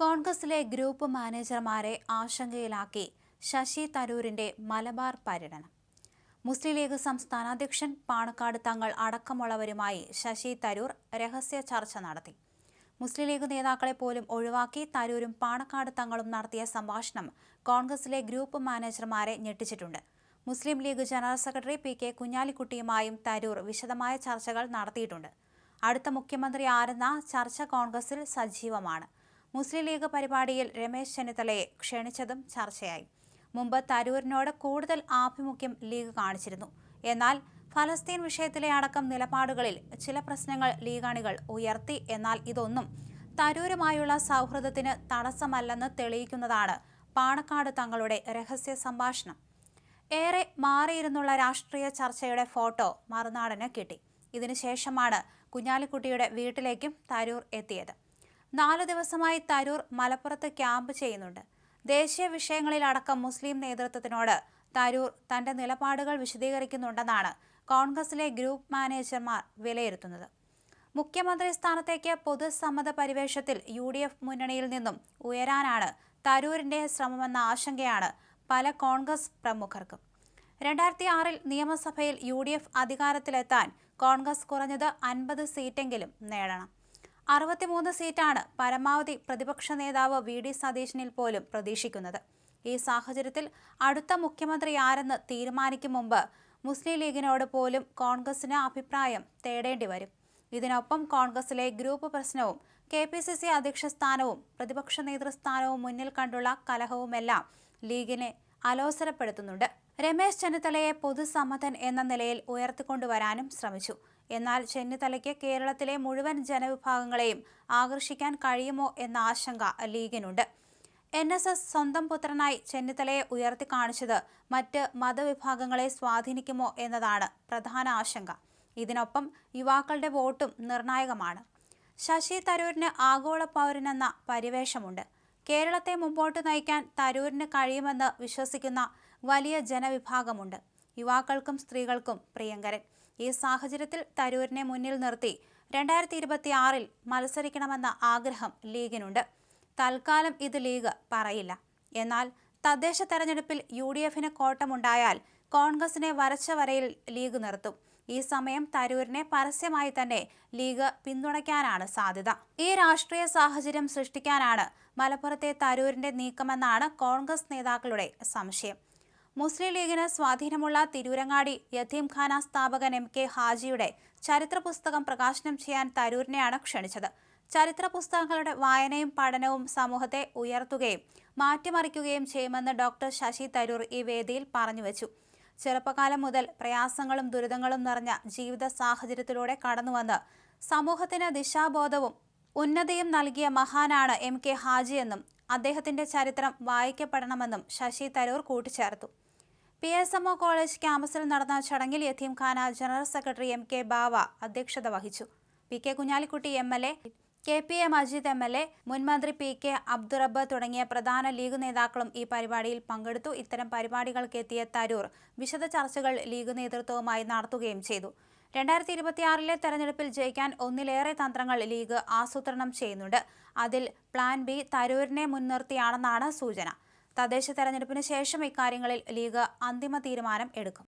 കോൺഗ്രസിലെ ഗ്രൂപ്പ് മാനേജർമാരെ ആശങ്കയിലാക്കി ശശി തരൂരിന്റെ മലബാർ പര്യടനം. മുസ്ലിം ലീഗ് സംസ്ഥാന അധ്യക്ഷൻ പാണക്കാട് തങ്ങൾ അടക്കമുള്ളവരുമായി ശശി തരൂർ രഹസ്യ ചർച്ച നടത്തി. മുസ്ലിം ലീഗ് നേതാക്കളെ പോലും ഒഴിവാക്കി തരൂരും പാണക്കാട് തങ്ങളും നടത്തിയ സംഭാഷണം കോൺഗ്രസിലെ ഗ്രൂപ്പ് മാനേജർമാരെ ഞെട്ടിച്ചിട്ടുണ്ട്. Muslim League general secretary P K കുഞ്ഞാലിക്കുട്ടിയുമായും Tharoor വിശദമായ ചർച്ചകൾ നടത്തിയിട്ടുണ്ട്. അടുത്ത മുഖ്യമന്ത്രി ആരെന്ന ചർച്ച കോൺഗ്രസിൽ സജീവമാണ്. മുസ്ലിം ലീഗ് പരിപാടിയിൽ രമേശ് ചെന്നിത്തലയെ ക്ഷണിച്ചതും ചർച്ചയായി. മുമ്പ് തരൂരിനോട് കൂടുതൽ ആഭിമുഖ്യം ലീഗ് കാണിച്ചിരുന്നു. എന്നാൽ ഫലസ്തീൻ വിഷയത്തിലെ അടക്കം നിലപാടുകളിൽ ചില പ്രശ്നങ്ങൾ ലീഗാണികൾ ഉയർത്തി. എന്നാൽ ഇതൊന്നും തരൂരുമായുള്ള സൗഹൃദത്തിന് തടസ്സമല്ലെന്ന് തെളിയിക്കുന്നതാണ് പാണക്കാട് തങ്ങളുടെ രഹസ്യ സംഭാഷണം. ഏറെ മാറിയിരുന്നുള്ള രാഷ്ട്രീയ ചർച്ചയുടെ ഫോട്ടോ മറുനാടന് കിട്ടി. ഇതിനുശേഷമാണ് കുഞ്ഞാലിക്കുട്ടിയുടെ വീട്ടിലേക്കും തരൂർ എത്തിയത്. നാല് ദിവസമായി തരൂർ മലപ്പുറത്ത് ക്യാമ്പ് ചെയ്യുന്നുണ്ട്. ദേശീയ വിഷയങ്ങളിലടക്കം മുസ്ലിം നേതൃത്വത്തിനോട് തരൂർ തന്റെ നിലപാടുകൾ വിശദീകരിക്കുന്നുണ്ടെന്നാണ് കോൺഗ്രസിലെ ഗ്രൂപ്പ് മാനേജർമാർ വിലയിരുത്തുന്നത്. മുഖ്യമന്ത്രി സ്ഥാനത്തേക്ക് പൊതുസമ്മത പരിവേഷത്തിൽ യു ഡി എഫ് മുന്നണിയിൽ നിന്നും ഉയരാനാണ് തരൂരിന്റെ ശ്രമമെന്ന ആശങ്കയാണ് പല കോൺഗ്രസ് പ്രമുഖർക്കും. രണ്ടായിരത്തി ആറിൽ നിയമസഭയിൽ യു ഡി എഫ് അധികാരത്തിലെത്താൻ കോൺഗ്രസ് കുറഞ്ഞത് അൻപത് സീറ്റെങ്കിലും നേടണം. അറുപത്തിമൂന്ന് സീറ്റാണ് പരമാവധി പ്രതിപക്ഷ നേതാവ് വി ഡി സതീശനിൽ പോലും പ്രതീക്ഷിക്കുന്നത്. ഈ സാഹചര്യത്തിൽ അടുത്ത മുഖ്യമന്ത്രി ആരെന്ന് തീരുമാനിക്കും മുമ്പ് മുസ്ലിം ലീഗിനോട് പോലും കോൺഗ്രസിന് അഭിപ്രായം തേടേണ്ടി വരും. ഇതിനൊപ്പം കോൺഗ്രസിലെ ഗ്രൂപ്പ് പ്രശ്നവും കെ പി സി സി അധ്യക്ഷ സ്ഥാനവും പ്രതിപക്ഷ നേതൃസ്ഥാനവും മുന്നിൽ കണ്ടുള്ള കലഹവുമെല്ലാം ലീഗിനെ അലോസരപ്പെടുത്തുന്നുണ്ട്. രമേശ് ചെന്നിത്തലയെ പൊതുസമ്മതൻ എന്ന നിലയിൽ ഉയർത്തിക്കൊണ്ടുവരാനും ശ്രമിച്ചു. എന്നാൽ ചെന്നിത്തലയ്ക്ക് കേരളത്തിലെ മുഴുവൻ ജനവിഭാഗങ്ങളെയും ആകർഷിക്കാൻ കഴിയുമോ എന്ന ആശങ്ക ലീഗിനുണ്ട്. എൻ എസ് എസ് സ്വന്തം പുത്രനായി ചെന്നിത്തലയെ ഉയർത്തി കാണിച്ചത് മറ്റ് മതവിഭാഗങ്ങളെ സ്വാധീനിക്കുമോ എന്നതാണ് പ്രധാന ആശങ്ക. ഇതിനൊപ്പം യുവാക്കളുടെ വോട്ടും നിർണായകമാണ്. ശശി തരൂരിന് ആഗോള പൗരനെന്ന പരിവേഷമുണ്ട്. കേരളത്തെ മുമ്പോട്ട് നയിക്കാൻ തരൂരിന് കഴിയുമെന്ന് വിശ്വസിക്കുന്ന വലിയ ജനവിഭാഗമുണ്ട്. യുവാക്കൾക്കും സ്ത്രീകൾക്കും പ്രിയങ്കരൻ. ഈ സാഹചര്യത്തിൽ തരൂരിനെ മുന്നിൽ നിർത്തി രണ്ടായിരത്തി ഇരുപത്തി ആറിൽ മത്സരിക്കണമെന്ന ആഗ്രഹം ലീഗിനുണ്ട്. തൽക്കാലം ഇത് ലീഗ് പറയില്ല. എന്നാൽ തദ്ദേശ തെരഞ്ഞെടുപ്പിൽ യു ഡി എഫിന് കോട്ടമുണ്ടായാൽ കോൺഗ്രസിനെ വരച്ച വരയിൽ ലീഗ് നിർത്തും. ഈ സമയം തരൂരിനെ പരസ്യമായി തന്നെ ലീഗ് പിന്തുണയ്ക്കാനാണ് സാധ്യത. ഈ രാഷ്ട്രീയ സാഹചര്യം സൃഷ്ടിക്കാനാണ് മലപ്പുറത്തെ തരൂരിന്റെ നീക്കമെന്നാണ് കോൺഗ്രസ് നേതാക്കളുടെ സംശയം. മുസ്ലിം ലീഗിന് സ്വാധീനമുള്ള തിരൂരങ്ങാടി യത്തീംഖാന സ്ഥാപകൻ എം കെ ഹാജിയുടെ ചരിത്ര പുസ്തകം പ്രകാശനം ചെയ്യാൻ തരൂരിനെയാണ് ക്ഷണിച്ചത്. ചരിത്ര പുസ്തകങ്ങളുടെ വായനയും പഠനവും സമൂഹത്തെ ഉയർത്തുകയും മാറ്റിമറിക്കുകയും ചെയ്യുമെന്ന് ഡോക്ടർ ശശി തരൂർ ഈ വേദിയിൽ പറഞ്ഞുവച്ചു ചെറുപ്പകാലം മുതൽ പ്രയാസങ്ങളും ദുരിതങ്ങളും നിറഞ്ഞ ജീവിത സാഹചര്യത്തിലൂടെ കടന്നുവന്ന് സമൂഹത്തിന് ദിശാബോധവും ഉന്നതിയും നൽകിയ മഹാനാണ് എം കെ ഹാജിയെന്നും അദ്ദേഹത്തിന്റെ ചരിത്രം വായിക്കപ്പെടണമെന്നും ശശി തരൂർ കൂട്ടിച്ചേർത്തു. P S M O college ക്യാമ്പസിൽ നടന്ന ചടങ്ങിൽ യത്തീംഖാന general secretary M K Bava അധ്യക്ഷത വഹിച്ചു. P K Kunhalikutty M L A K P A Majeed M L A മുൻമന്ത്രി പി കെ അബ്ദുറബ്ബ് തുടങ്ങിയ പ്രധാന ലീഗ് നേതാക്കളും ഈ പരിപാടിയിൽ പങ്കെടുത്തു. ഇത്തരം പരിപാടികൾക്ക് എത്തിയ തരൂർ വിശദ ചർച്ചകൾ ലീഗ് നേതൃത്വവുമായി നടത്തുകയും ചെയ്തു. രണ്ടായിരത്തി ഇരുപത്തിയാറിലെ തെരഞ്ഞെടുപ്പിൽ ജയിക്കാൻ ഒന്നിലേറെ തന്ത്രങ്ങൾ ലീഗ് ആസൂത്രണം ചെയ്യുന്നുണ്ട്. അതിൽ പ്ലാൻ ബി തരൂരിനെ മുൻനിർത്തിയാണെന്നാണ് സൂചന. തദ്ദേശ തെരഞ്ഞെടുപ്പിന് ശേഷം ഇക്കാര്യങ്ങളിൽ ലീഗ് അന്തിമ തീരുമാനം എടുക്കും.